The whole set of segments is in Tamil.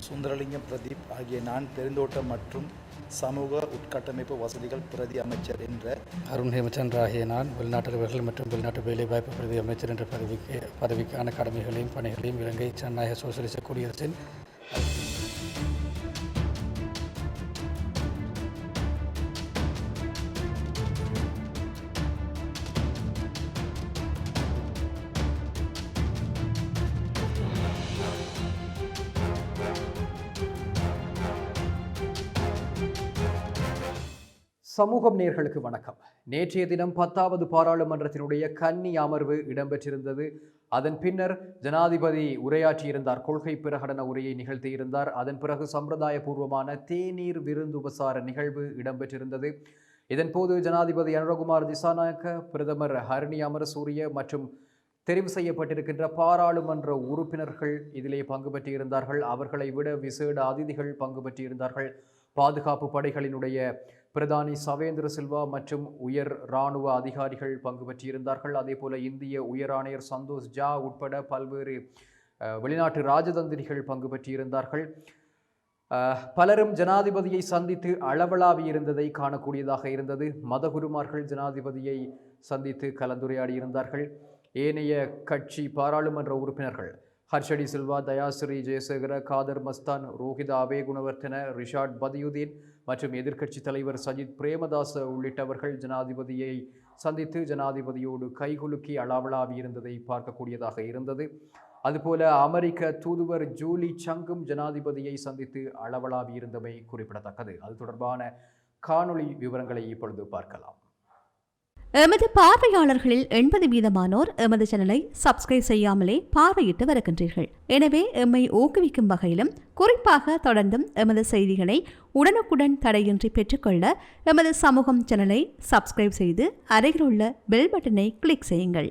சுந்தரலிங்கம் பிரதீப் ஆகிய நான் பெருந்தோட்டம் மற்றும் சமூக உட்கட்டமைப்பு வசதிகள் பிரதி அமைச்சர் என்ற அருண் ஹேமச்சந்திர ஆகிய நான் வெளிநாட்டவர்கள் மற்றும் வெளிநாட்டு வேலைவாய்ப்பு பிரதி அமைச்சர் என்ற பதவிக்கு பதவிக்கான கடமைகளையும் பணிகளையும் இலங்கை ஜனநாயக சோசியலிச குடியரசின் சமூகம் நேர்களுக்கு வணக்கம். நேற்றைய தினம் பத்தாவது பாராளுமன்றத்தினுடைய கன்னி அமர்வு இடம்பெற்றிருந்தது. அதன் பின்னர் ஜனாதிபதி உரையாற்றியிருந்தார். கொள்கை பிரகடன உரையை நிகழ்த்தியிருந்தார். அதன் பிறகு சம்பிரதாயபூர்வமான தேநீர் விருந்து உபசார நிகழ்வு இடம்பெற்றிருந்தது. இதன்போது ஜனாதிபதி அனுரகுமார் திசாநாயக்க பிரதமர் ஹரணி அமரசூரிய மற்றும் தெரிவு செய்யப்பட்டிருக்கின்ற பாராளுமன்ற உறுப்பினர்கள் இதிலே பங்கு பெற்றிருந்தார்கள். அவர்களை விட விசேட அதிதிகள் பங்கு பெற்றிருந்தார்கள். பாதுகாப்பு படைகளினுடைய பிரதானி சவேந்திர சில்வா மற்றும் உயர் இராணுவ அதிகாரிகள் பங்கு பெற்றிருந்தார்கள். அதே போல இந்திய உயர் ஆணையர் சந்தோஷ் ஜா உட்பட பல்வேறு வெளிநாட்டு ராஜதந்திரிகள் பங்கு பெற்றிருந்தார்கள். பலரும் ஜனாதிபதியை சந்தித்து அளவலாவி இருந்ததை காணக்கூடியதாக இருந்தது. மதகுருமார்கள் ஜனாதிபதியை சந்தித்து கலந்துரையாடி இருந்தார்கள். ஏனைய கட்சி பாராளுமன்ற உறுப்பினர்கள் ஹர்ஷடி சில்வா தயாஸ்ரீ ஜெயசேகர காதர் மஸ்தான் ரோஹிதா அபே குணவர்த்தன ரிஷாட் பதியுதீன் மற்றும் எதிர்க்கட்சி தலைவர் சஜித் பிரேமதாச உள்ளிட்டவர்கள் ஜனாதிபதியை சந்தித்து ஜனாதிபதியோடு கைகுலுக்கி அளவளாவியிருந்ததை பார்க்கக்கூடியதாக இருந்தது. அதுபோல அமெரிக்க தூதுவர் ஜூலி சங்கும் ஜனாதிபதியை சந்தித்து அளவளாவியிருந்தமை குறிப்பிடத்தக்கது. அது தொடர்பான காணொளி விவரங்களை இப்பொழுது பார்க்கலாம். எமது பார்வையாளர்களில் எண்பது வீதமானோர் எமது சேனலை சப்ஸ்கிரைப் செய்யாமலே பார்வையிட்டு வருகின்றீர்கள். எனவே எம்மை ஊக்குவிக்கும் வகையிலும் குறிப்பாக தொடர்ந்தும் எமது செய்திகளை உடனுக்குடன் தடையின்றி பெற்றுக்கொள்ள எமது சமூகம் சேனலை சப்ஸ்கிரைப் செய்து அருகிலுள்ள பெல் பட்டனை கிளிக் செய்யுங்கள்.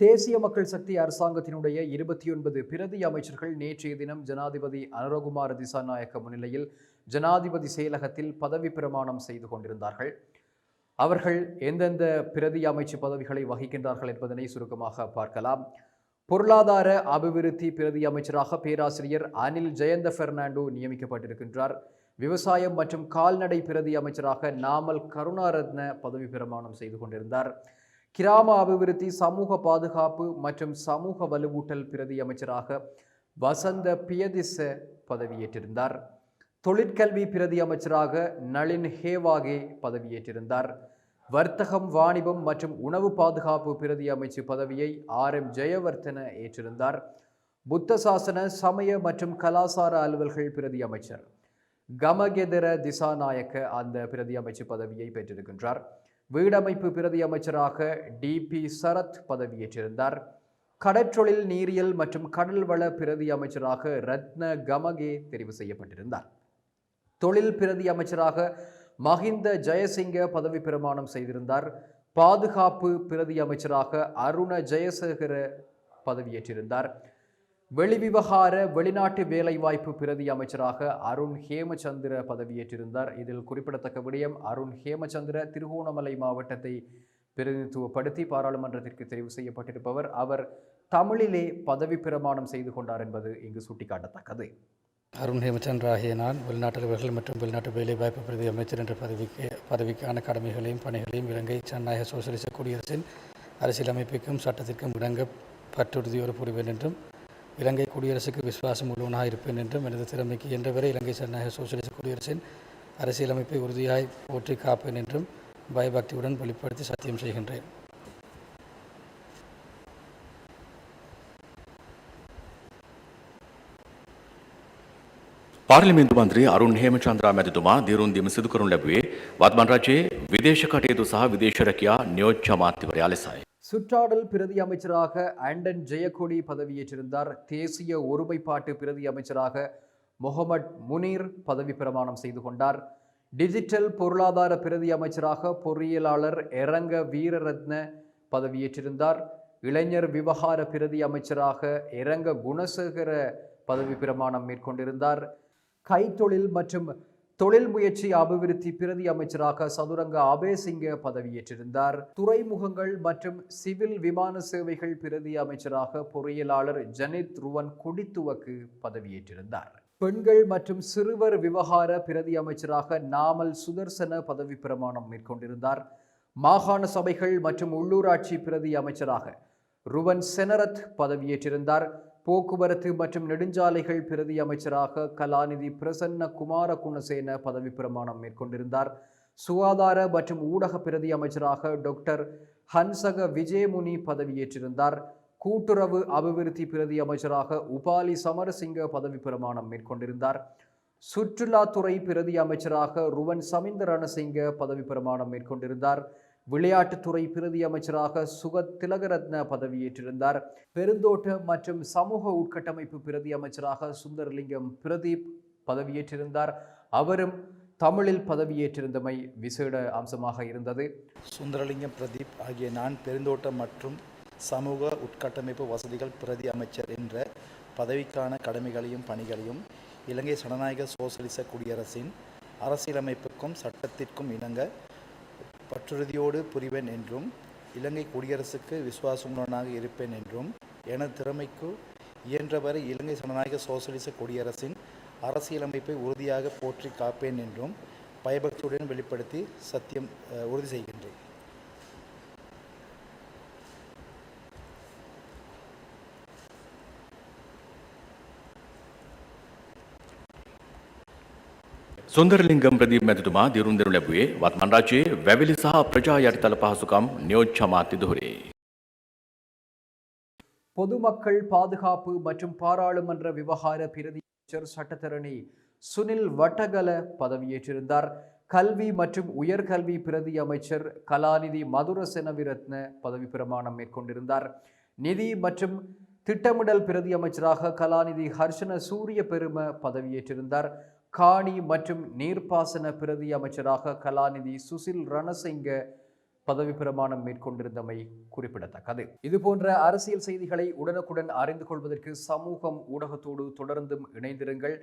தேசிய மக்கள் சக்தி அரசாங்கத்தினுடைய இருபத்தி ஒன்பது பிரதி அமைச்சர்கள் நேற்றைய தினம் ஜனாதிபதி அனுரகுமார் திசாநாயக்க முன்னிலையில் ஜனாதிபதி செயலகத்தில் பதவி பிரமாணம் செய்து கொண்டிருந்தார்கள். அவர்கள் எந்தெந்த பிரதி அமைச்சு பதவிகளை வகிக்கின்றார்கள் என்பதனை சுருக்கமாக பார்க்கலாம். பொருளாதார அபிவிருத்தி பிரதி அமைச்சராக பேராசிரியர் அனில் ஜெயந்த பெர்னாண்டோ நியமிக்கப்பட்டிருக்கின்றார். விவசாயம் மற்றும் கால்நடை பிரதி அமைச்சராக நாமல் கருணாரத்ன பதவி பிரமாணம் செய்து கொண்டிருந்தார். கிராம அபிவிருத்தி சமூக பாதுகாப்பு மற்றும் சமூக வலுவூட்டல் பிரதி அமைச்சராக வசந்த பியதிச பதவியேற்றிருந்தார். தொழிற்கல்வி பிரதி அமைச்சராக நளின் ஹேவாகே பதவியேற்றிருந்தார். வர்த்தகம் வாணிபம் மற்றும் உணவு பாதுகாப்பு பிரதி அமைச்சு பதவியை ஆர் எம் ஜெயவர்த்தன ஏற்றிருந்தார். புத்த சாசன சமய மற்றும் கலாசார அலுவல்கள் பிரதி அமைச்சர். கமகெதர திசாநாயக்க அந்த பிரதி அமைச்சு பதவியை பெற்றிருக்கின்றார். வீடமைப்பு பிரதி அமைச்சராக டிபி சரத் பதவியேற்றிருந்தார் கடற்றொழில் நீரியல் மற்றும் கடல்வள பிரதி அமைச்சராக ரத்ன கமகே தெரிவு செய்யப்பட்டிருந்தார். தொழில் பிரதி அமைச்சராக மஹிந்த ஜெயசிங்க பதவி பிரமாணம் செய்திருந்தார். பாதுகாப்பு பிரதி அமைச்சராக அருண ஜெயசேகர பதவியேற்றிருந்தார். வெளிவிவகார வெளிநாட்டு வேலைவாய்ப்பு பிரதி அமைச்சராக அருண் ஹேமச்சந்திர பதவியேற்றிருந்தார். இதில் குறிப்பிடத்தக்க விடயம் அருண் ஹேமச்சந்திர திருகோணமலை மாவட்டத்தை பிரதிநிதித்துவப்படுத்தி பாராளுமன்றத்திற்கு தெரிவு செய்யப்பட்டிருப்பவர். அவர் தமிழிலே பதவி பிரமாணம் செய்து கொண்டார் என்பது இங்கு சுட்டிக்காட்டத்தக்கது. அருண் ஹேமச்சந்திர ஆகிய நான் வெளிநாட்டு மற்றும் வெளிநாட்டு வேலைவாய்ப்பு பிரதி அமைச்சர் என்ற பதவிக்கு பதவிக்கான கடமைகளையும் பணிகளையும் இலங்கை ஜனநாயக சோசியலிச குடியரசின் அரசியலமைப்புக்கும் சட்டத்திற்கும் இணங்க பற்றுறுதியோடு புரிவேன் என்றும் இலங்கை குடியரசுக்கு விசுவாசம் உள்ளவனாக இருப்பேன் என்றும் எனது திறமைக்கு என்றவரை இலங்கை ஜனநாயக சோசியலிச குடியரசின் அரசியலமைப்பை உறுதியாய் போற்றி காப்பேன் என்றும் பயபக்தியுடன் வெளிப்படுத்தி சத்தியம் செய்கின்றேன். පාර්ලිමේන්තු මන්ත්‍රී අරුන් හේමචන්ද්‍රා මැතිතුමා දිරුන් දිම සිදු කරනු ලැබුවේ වත්මන් රජයේ විදේශ කටයුතු සහ විදේශ රැකියා නියෝජ්‍ය අමාත්‍යවරයා ලෙසයි. சுற்றாடல் பிரதி அமைச்சராக ஆண்டன் ஜெயக்கொடி பதவியேற்றிருந்தார் தேசிய ஒருமைப்பாட்டு பிரதி அமைச்சராக முகமட் முனீர் பதவி பிரமாணம் செய்து கொண்டார் டிஜிட்டல் பொருளாதார பிரதி அமைச்சராக பொறியியலாளர் எரங்க வீரரத்ன பதவியேற்றிருந்தார் இளைஞர் விவகார பிரதி அமைச்சராக எரங்க குணசேகர பதவி பிரமாணம் மேற்கொண்டிருந்தார் கைத்தொழில் மற்றும் தொழில் முயற்சி அபிவிருத்தி பிரதி அமைச்சராக சதுரங்க அபேசிங்க பதவியேற்றிருந்தார். துறைமுகங்கள் மற்றும் சிவில் விமான சேவைகள் பிரதி அமைச்சராக பொறியியலாளர் ஜனித் ருவன் குடித்துவக்கு பதவியேற்றிருந்தார். பெண்கள் மற்றும் சிறுவர் விவகார பிரதி அமைச்சராக நாமல் சுதர்சன பதவி பிரமாணம் மேற்கொண்டிருந்தார். மாகாண சபைகள் மற்றும் உள்ளூராட்சி பிரதி அமைச்சராக ருவன் செனரத் பதவியேற்றிருந்தார். போக்குவரத்து மற்றும் நெடுஞ்சாலைகள் பிரதி அமைச்சராக கலாநிதி பிரசன்ன குமார குணசேன பதவி பிரமாணம் மேற்கொண்டிருந்தார். சுகாதார மற்றும் ஊடக பிரதி அமைச்சராக டாக்டர் ஹன்சக விஜயமுனி பதவியேற்றிருந்தார். கூட்டுறவு அபிவிருத்தி பிரதி அமைச்சராக உபாலி சமரசிங்க பதவி பிரமாணம் மேற்கொண்டிருந்தார். சுற்றுலாத்துறை பிரதி அமைச்சராக ருவன் சமிந்த ரணசிங்க பதவி பிரமாணம் மேற்கொண்டிருந்தார். விளையாட்டுத்துறை பிரதி அமைச்சராக சுகத் திலகரத்ன பதவியேற்றிருந்தார். பெருந்தோட்ட மற்றும் சமூக உட்கட்டமைப்பு பிரதி அமைச்சராக சுந்தரலிங்கம் பிரதீப் பதவியேற்றிருந்தார். அவரும் தமிழில் பதவியேற்றிருந்தமை விசேட அம்சமாக இருந்தது. சுந்தரலிங்கம் பிரதீப் ஆகிய நான் பெருந்தோட்டம் மற்றும் சமூக உட்கட்டமைப்பு வசதிகள் பிரதி அமைச்சர் என்ற பதவிக்கான கடமைகளையும் பணிகளையும் இலங்கை ஜனநாயக சோசலிச குடியரசின் அரசியலமைப்புக்கும் சட்டத்திற்கும் இணங்க பற்றுறுதியோடு புரிவேன் என்றும் இலங்கை குடியரசுக்கு விசுவாசமுடனாக இருப்பேன் என்றும் எனது திறமைக்கு இயன்றவரை இலங்கை ஜனநாயக சோசலிச குடியரசின் அரசியலமைப்பை உறுதியாக போற்றி காப்பேன் என்றும் பயபக்தியுடன் வெளிப்படுத்தி சத்தியம் உறுதி செய்கின்றேன். සුන්දරලිංගම් ප්‍රදීප මැතිතුමා දිරුන් දෙනු ලැබුවේ වත්මන් රජයේ වැවිලි සහ ප්‍රජා යටිතල පහසුකම් නියෝජ්‍ය අමාත්‍ය දුහරේ. பொதுமக்கள் பாதுகாப்பு மற்றும் பாராளுமன்ற விவகார பிரதி அமைச்சர் சட்டத்தரணி சுனில் வட்டகல பதவியேற்றிருந்தார் கல்வி மற்றும் உயர்கல்வி பிரதி அமைச்சர் கலாநிதி மதுர செனவிரத்ன பதவி பிரமாணம் மேற்கொண்டிருந்தார் நிதி மற்றும் திட்டமிடல் பிரதி அமைச்சராக கலாநிதி ஹர்ஷன சூரிய பெரும பதவியேற்றிருந்தார் காணி மற்றும் நீர்ப்பாசன பிரதி அமைச்சராக கலாநிதி சுசில் ரணசிங்க பதவி பிரமாணம் மேற்கொண்டிருந்தமை குறிப்பிடத்தக்கது. இது போன்ற அரசியல் செய்திகளை உடனுக்குடன் அறிந்து கொள்வதற்கு சமூகம் ஊடகத்தோடு தொடர்ந்தும் இணைந்திருங்கள்.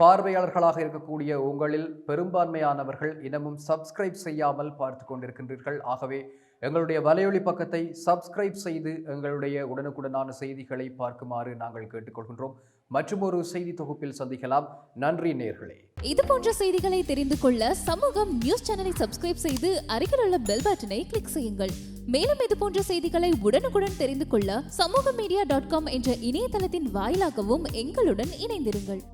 பார்வையாளர்களாக இருக்கக்கூடிய உங்களில் பெரும்பான்மையானவர்கள் இன்னமும் சப்ஸ்கிரைப் செய்யாமல் பார்த்து கொண்டிருக்கின்றீர்கள். ஆகவே எங்களுடைய வலையொலி பக்கத்தை சப்ஸ்கிரைப் செய்து எங்களுடைய உடனுக்குடனான செய்திகளை பார்க்குமாறு நாங்கள் கேட்டுக்கொள்கின்றோம். மற்றும் ஒரு செய்தி தொகுப்பில் சந்திக்கலாம். நன்றி நேர்களே. இது போன்ற செய்திகளை தெரிந்து கொள்ள சமூகம் நியூஸ் சேனலை சப்ஸ்கிரைப் செய்து அருகில் உள்ள பெல் பட்டனை கிளிக் செய்யுங்கள். மேலும் இது போன்ற செய்திகளை உடனுக்குடன் தெரிந்து கொள்ள சமூக மீடியா டாட் காம் என்ற இணையதளத்தின் வாயிலாகவும் எங்களுடன் இணைந்திருங்கள்.